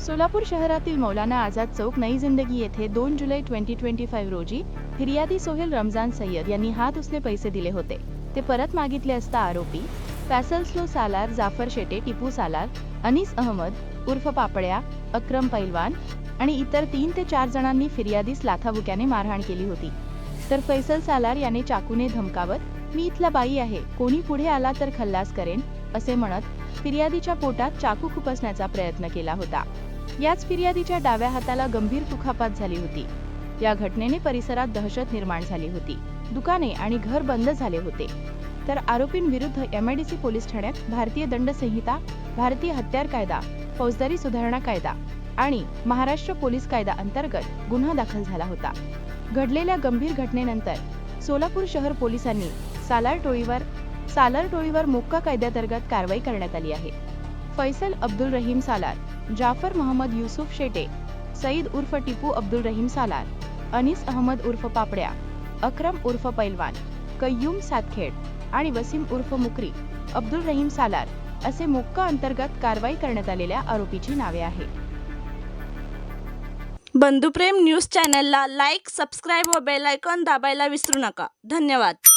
सोलापूर शहरातील मौलाना आझाद चौक नई जिंदगी येथे दोन जुलै ट्वेंटी ट्वेंटी फाईव्ह रोजी फिर्यादी सोहेल रमजान सय्यद यांनी हात उसने पैसे दिले होते. ते परत मागितले असता आरोपी फॅसल स्लो सालार जाफर शेटे टिपू सालार अनिस अहमद उर्फ पापड्या अक्रम पैलवान आणि इतर तीन ते चार जणांनी फिर्यादीस लाथाबुक्याने मारहाण केली होती. तर फैसल सालार याने चाकूने धमकावत मी इथला बाई आहे. कोणी पुढे आला तर खल्लास करेन असे म्हणत फिर्यादीच्या पोटात चाकू खुपसण्याचा प्रयत्न केला होता. याच फिर्यादीच्या डाव्या हाताला गंभीर दुखापत झाली होती. या घटनेने परिसरात दहशत निर्माण झाली होती. दुकाने आणि घर बंद झाले होते. तर आरोपींविरुद्ध एमआयडीसी पोलीस ठाण्यात भारतीय दंड संहिता भारतीय हत्यार कायदा फौजदारी सुधारणा कायदा आणि महाराष्ट्र पोलीस कायदा अंतर्गत गुन्हा दाखल झाला होता. घडलेल्या गंभीर घटनेनंतर सोलापूर शहर पोलिसांनी सालार टोळीवर सालार टोळीवर मोक्का कायद्यातर्गत कारवाई करण्यात आली आहे. फैसल अब्दुल रहीम सालार जाफर मोहम्मद युसुफ शेटे सईद उर्फ टिपू अब्दुल रहीम सालार अनिस अहमद उर्फ पापड्या अक्रम उर्फ पैलवान कय्यूम सातखेड आणि वसीम उर्फ मुकरी अब्दुल रहीम सालार असे मोक्का अंतर्गत कारवाई करण्यात आलेल्या आरोपीची नावे आहेत. बंधुप्रेम न्यूज चॅनलला लाईक सबस्क्राईब व बेल आयकॉन दाबायला विसरू नका. धन्यवाद.